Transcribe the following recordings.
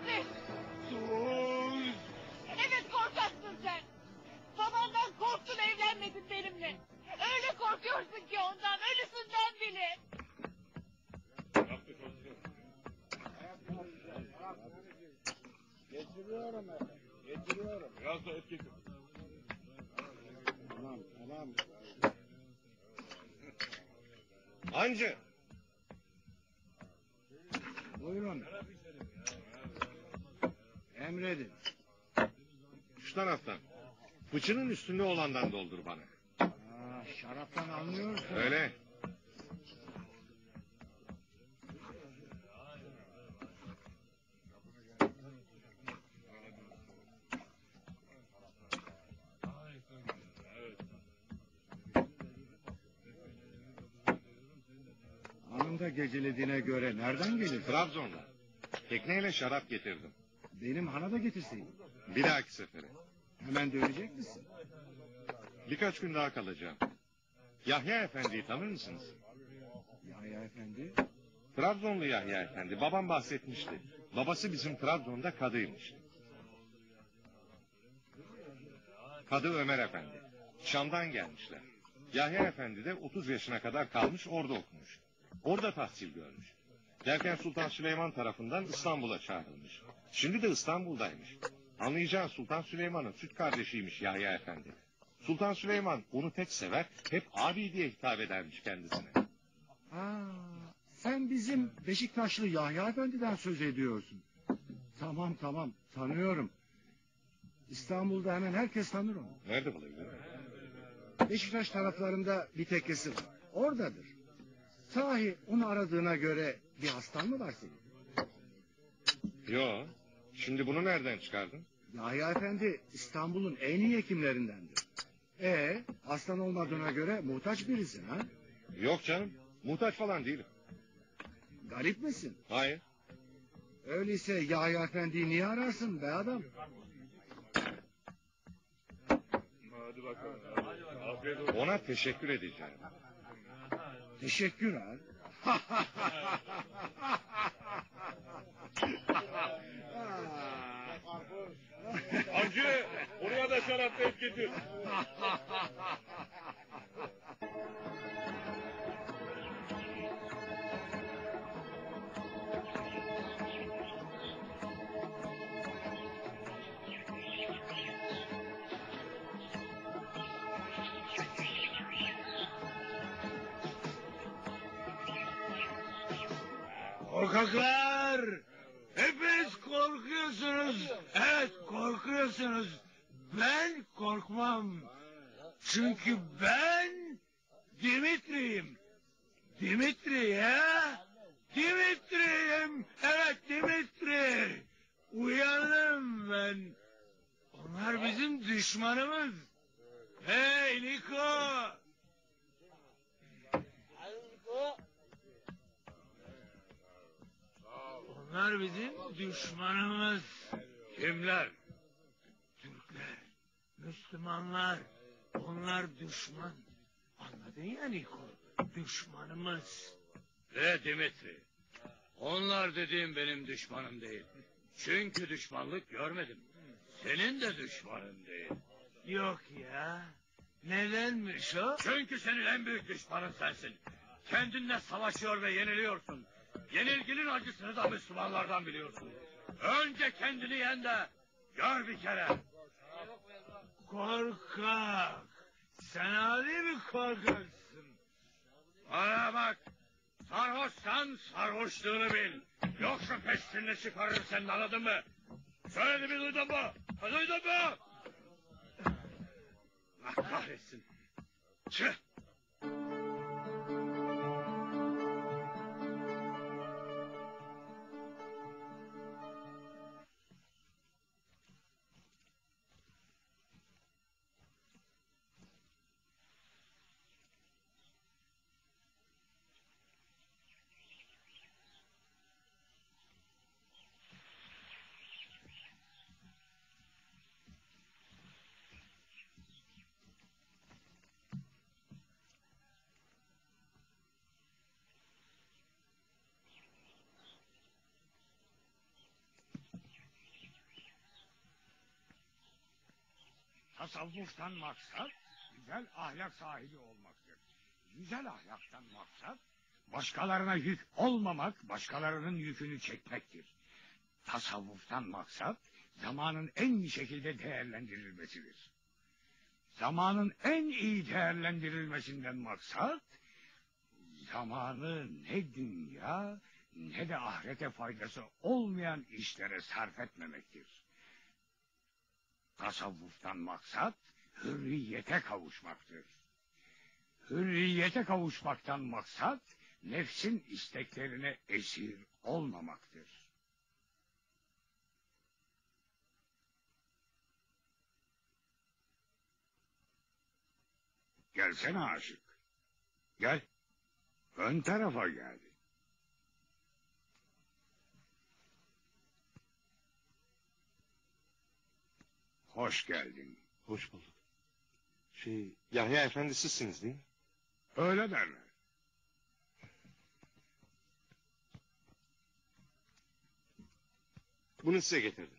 misin? Sus! Evet korkaksın sen. Babandan korktun evlenmedin benimle. Öyle korkuyorsun ki ondan ölüsünden bile. Getiriyorum efendim. Getiriyorum. Biraz da et getir. Tamam tamam. Hancı! Buyurun. Emredin. Şu taraftan. Fıçının üstünde olandan doldur bana. Aa, şaraptan anlıyorsun. Öyle. Hanımda gecelediğine göre nereden gelir? Trabzon'da. Tekneyle şarap getirdim. Benim hana da getirseydin. Bir dahaki sefere. Hemen dönecek misin? Birkaç gün daha kalacağım. Yahya Efendi'yi tanır mısınız? Yahya efendi. Trabzonlu Yahya Efendi. Babam bahsetmişti. Babası bizim Trabzon'da kadıymış. Kadı Ömer Efendi. Şam'dan gelmişler. Yahya Efendi de 30 yaşına kadar kalmış orada okumuş. Orada tahsil görmüş. Derken Sultan Süleyman tarafından İstanbul'a çağrılmış. Şimdi de İstanbul'daymış. Anlayacağın Sultan Süleyman'ın süt kardeşiymiş Yahya Efendi. Sultan Süleyman onu pek sever, hep abi diye hitap edermiş kendisine. Aa, sen bizim Beşiktaşlı Yahya efendiden söz ediyorsun. Tamam tamam tanıyorum. İstanbul'da hemen herkes tanır onu. Nerede bulabilirim? Beşiktaş taraflarında bir tekkesi var. Oradadır. Sahi onu aradığına göre bir hastan mı var senin? Yo. Şimdi bunu nereden çıkardın? Yahya Efendi İstanbul'un en iyi hekimlerindendir. E hastan olmadığına göre muhtaç birisin ha? Yok canım. Muhtaç falan değilim. Garip misin? Hayır. Öyleyse Yahya Efendi'yi niye ararsın be adam? Hadi bakalım. Ona teşekkür edeceğim. Teşekkür ha. Hacı, buraya da şarap et getir. Korkaklar! Hepiniz korkuyorsunuz. Evet korkuyorsunuz. Ben korkmam. Çünkü ben Dimitri'yim. Dimitri ya? Dimitri'yim. Evet Dimitri. Uyandım ben. Onlar bizim düşmanımız. Hey Niko! Onlar bizim düşmanımız. Kimler? Türkler, Müslümanlar. Onlar düşman. Anladın ya Niko? Düşmanımız. Ve Dimitri. Onlar dediğim benim düşmanım değil. Çünkü düşmanlık görmedim. Senin de düşmanın değil. Yok ya. Nedenmiş o? Çünkü senin en büyük düşmanın sensin. Kendinle savaşıyor ve yeniliyorsun. Yenilginin acısını da Müslümanlardan biliyorsun. Önce kendini yen de gör bir kere. Korkak. Sen adi bir korkaksın. Bana bak. Sarhoşsan sarhoşluğunu bil. Yoksa peşini çıkarır senin anladın mı? Söylediğimi duydun mu? Ha, Duydun mu? Allah kahretsin. Çık. Tasavvuftan maksat güzel ahlak sahibi olmaktır. Güzel ahlaktan maksat başkalarına yük olmamak, başkalarının yükünü çekmektir. Tasavvuftan maksat zamanın en iyi şekilde değerlendirilmesidir. Zamanın en iyi değerlendirilmesinden maksat zamanı ne dünya ne de ahirete faydası olmayan işlere sarf etmemektir. Tasavvuftan maksat hürriyete kavuşmaktır. Hürriyete kavuşmaktan maksat nefsin isteklerine esir olmamaktır. Gelsene aşık. Gel. Ön tarafa gel. Hoş geldin. Hoş bulduk. Şey, Yahya Efendi sizsiniz değil mi? Öyle derler. Bunu size getirdim.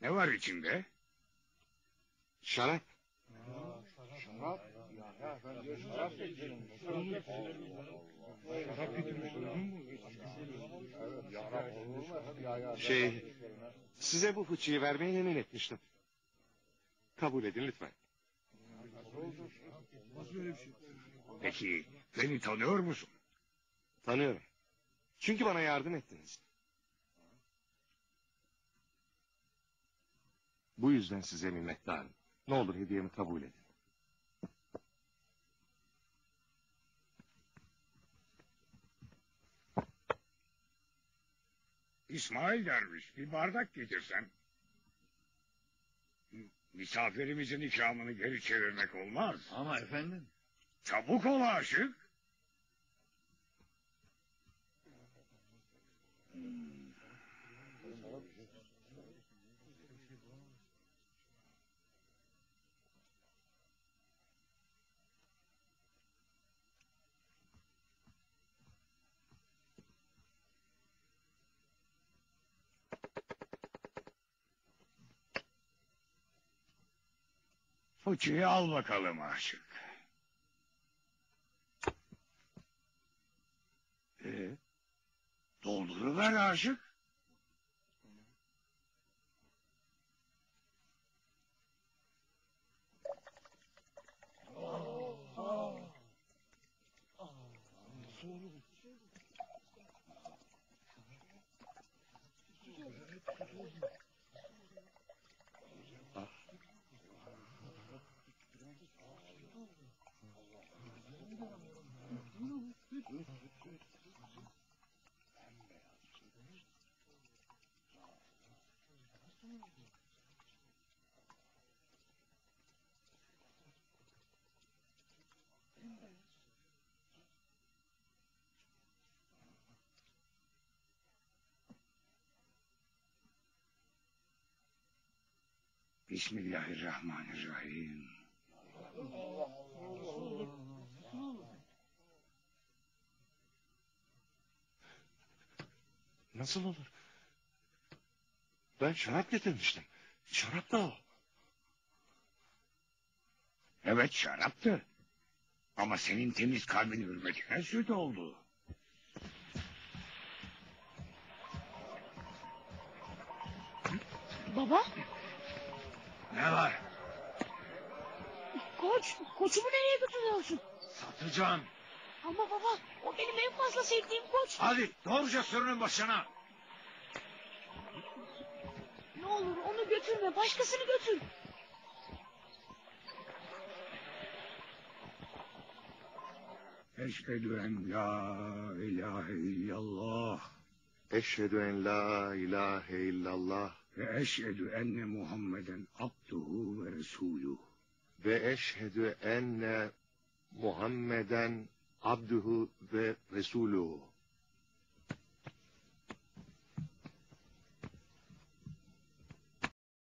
Ne var içinde? Şarap. Şey, size bu fıçıyı vermeye yemin etmiştim. Kabul edin lütfen. Peki beni tanıyor musun? Tanıyorum. Çünkü bana yardım ettiniz. Bu yüzden size minnettarım. Ne olur hediyemi kabul edin. İsmail derviş bir bardak getirsen. Misafirimizin ikramını geri çevirmek olmaz. Ama efendim. Çabuk ol aşık. Fıçıyı al bakalım aşık. Ee, dolduruver aşık. Bismillahirrahmanirrahim. Nasıl olur? Ben şarap getirmiştim. Şarap da o. Evet şaraptı. Ama senin temiz kalbin hürmetine süt oldu. Baba, Ne var? koç, koçumu nereye götürüyorsun? Satacağım. Ama baba, o benim en fazla sevdiğim koç. Hadi doğruca sürünün başına. Olur onu götürme, başkasını götür. Eşhedü en la ilahe illallah Eşhedü en la ilahe illallah ve eşhedü enne Muhammeden abduhu ve resuluh. ve eşhedü enne Muhammeden abduhu ve resuluhu.